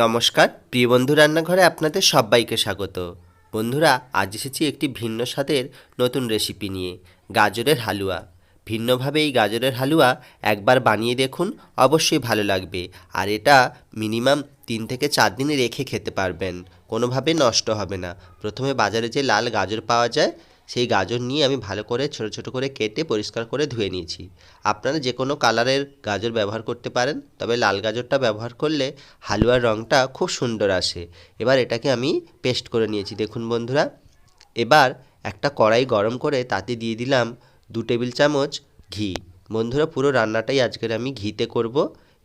নমস্কার, প্রিয় বন্ধু রান্নাঘরে আপনাদের সবাইকে স্বাগত। বন্ধুরা, আজ এসেছি একটি ভিন্ন স্বাদের নতুন রেসিপি নিয়ে, গাজরের হালুয়া। ভিন্নভাবে এই গাজরের হালুয়া একবার বানিয়ে দেখুন, অবশ্যই ভালো লাগবে। আর এটা মিনিমাম তিন থেকে চার দিন রেখে খেতে পারবেন। কোনোভাবে নষ্ট হবে না। প্রথমে বাজারে যে লাল গাজর পাওয়া যায় সেই গাজর নিয়ে আমি ভালো করে ছোট ছোট করে কেটে পরিষ্কার করে ধুয়ে নিয়েছি। আপনারা যে কোনো কালারের গাজর ব্যবহার করতে পারেন, তবে লাল গাজরটা ব্যবহার করলে হালুয়ার রঙটা খুব সুন্দর আসে। এবার এটাকে আমি পেস্ট করে নিয়েছি, দেখুন বন্ধুরা। এবার একটা কড়াই গরম করে তাতে দিয়ে দিলাম দু টেবিল চামচ ঘি। বন্ধুরা, পুরো রান্নাটাই আজকের আমি ঘিতে করব।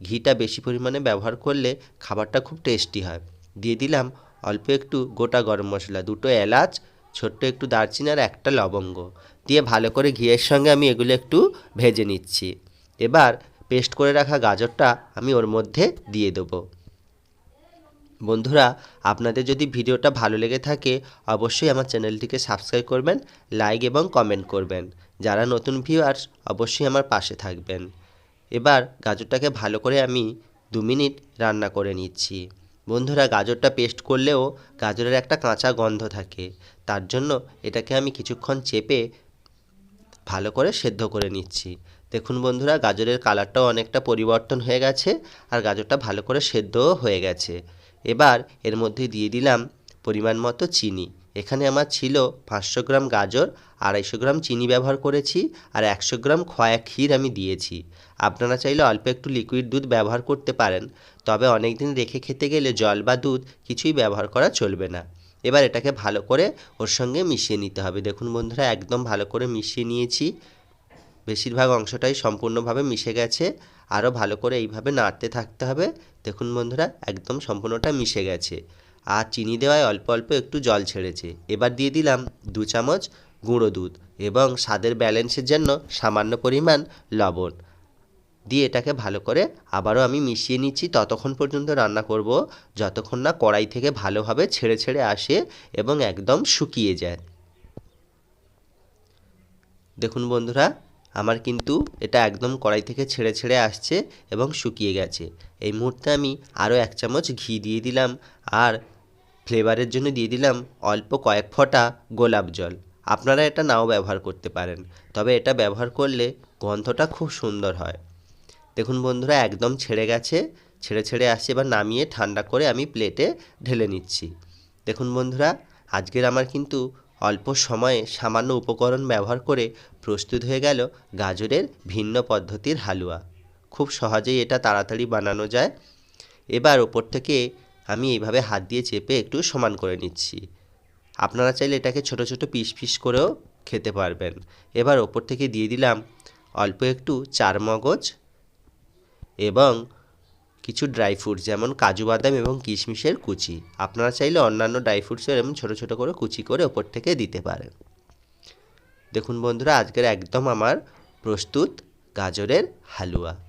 ঘিটা বেশি পরিমাণে ব্যবহার করলে খাবারটা খুব টেস্টি হয়। দিয়ে দিলাম অল্প একটু গোটা গরম মশলা, দুটো এলাচ ছোট্ট একটু দারচিনি আর একটা লবঙ্গ। দিয়ে ভালো করে ঘিয়ের সঙ্গে আমি এগুলো একটু ভেজে নিচ্ছি। এবার পেস্ট করে রাখা গাজরটা আমি ওর মধ্যে দিয়ে দেবো। বন্ধুরা, আপনাদের যদি ভিডিওটা ভালো লেগে থাকে, অবশ্যই আমার চ্যানেলটিকে সাবস্ক্রাইব করবেন, লাইক এবং কমেন্ট করবেন। যারা নতুন ভিউয়ার্স, অবশ্যই আমার পাশে থাকবেন। এবার গাজরটাকে ভালো করে আমি দু মিনিট রান্না করে নিচ্ছি। বন্ধুরা গাজরটা পেস্ট করলেও গাজরের একটা কাঁচা গন্ধ থাকে। তার জন্য এটাকে আমি কিছুক্ষণ চেপে ভালো করে সেদ্ধ করে নিচ্ছি। দেখুন বন্ধুরা, গাজরের কালারটাও অনেকটা পরিবর্তন হয়ে গেছে আর গাজরটা ভালো করে সেদ্ধও হয়ে গেছে। এবার এর মধ্যে দিয়ে দিলাম পরিমাণ মতো চিনি। এখানে আমার ছিল পাঁচশো গ্রাম গাজর, আড়াইশো গ্রাম চিনি ব্যবহার করেছি আর একশো গ্রাম খয়া ক্ষীর আমি দিয়েছি। আপনারা চাইলে অল্প একটু লিকুইড দুধ ব্যবহার করতে পারেন, তবে অনেক দিন রেখে খেতে গেলে জল বা দুধ কিছুই ব্যবহার করা চলবে না। এবার এটাকে ভালো করে ওর সঙ্গে মিশিয়ে নিতে হবে। দেখুন বন্ধুরা, একদম ভালো করে মিশিয়ে নিয়েছি। বেশিরভাগ অংশটাই সম্পূর্ণভাবে মিশে গেছে। আরও ভালো করে এইভাবে নাড়তে থাকতে হবে। দেখুন বন্ধুরা, একদম সম্পূর্ণটা মিশে গেছে। আর চিনি দেওয়ায় অল্প অল্প একটু জল ছেড়েছে। এবার দিয়ে দিলাম দু চামচ গুঁড়ো দুধ এবং স্বাদের ব্যালেন্সের জন্য সামান্য পরিমাণ লবণ। দিয়ে এটাকে ভালো করে আবারও আমি মিশিয়ে নিচ্ছি। ততক্ষণ পর্যন্ত রান্না করব। যতক্ষণ না কড়াই থেকে ভালোভাবে ছেড়ে ছেড়ে আসে এবং একদম শুকিয়ে যায়। দেখুন বন্ধুরা, আমার কিন্তু এটা একদম কড়াই থেকে ছেড়ে ছেড়ে আসছে এবং শুকিয়ে গেছে। এই মুহূর্তে আমি আরও এক চামচ ঘি দিয়ে দিলাম। আর ফ্লেভারের জন্য দিয়ে দিলাম অল্প কয়েক ফোঁটা গোলাপ জল। আপনারা এটা নাও ব্যবহার করতে পারেন, তবে এটা ব্যবহার করলে গন্ধটা খুব সুন্দর হয়। দেখুন বন্ধুরা, একদম ছেড়ে গেছে, ছেড়ে ছেড়ে আসছে, এবার নামিয়ে ঠান্ডা করে আমি প্লেটে ঢেলে নিচ্ছি। দেখুন বন্ধুরা, আজকের আমার কিন্তু অল্প সময়ে সামান্য উপকরণ ব্যবহার করে প্রস্তুত হয়ে গেল গাজরের ভিন্ন পদ্ধতির হালুয়া। খুব সহজেই এটা তাড়াতাড়ি বানানো যায়। এবার ওপর থেকে আমি এইভাবে হাত দিয়ে চেপে একটু সমান করে নিচ্ছি। আপনারা চাইলে এটাকে ছোট ছোট পিস পিস করেও খেতে পারবেন। এবার ওপর থেকে দিয়ে দিলাম অল্প একটু চার মগজ এবং কিছু ড্রাই ফ্রুটস, যেমন কাজু বাদাম এবং কিশমিশের কুচি। আপনারা চাইলে অন্যান্য ড্রাই ফ্রুটসও এরকম ছোটো ছোটো করে কুচি করে ওপর থেকে দিতে পারেন। দেখুন বন্ধুরা, আজকের একদম আমার প্রস্তুত গাজরের হালুয়া।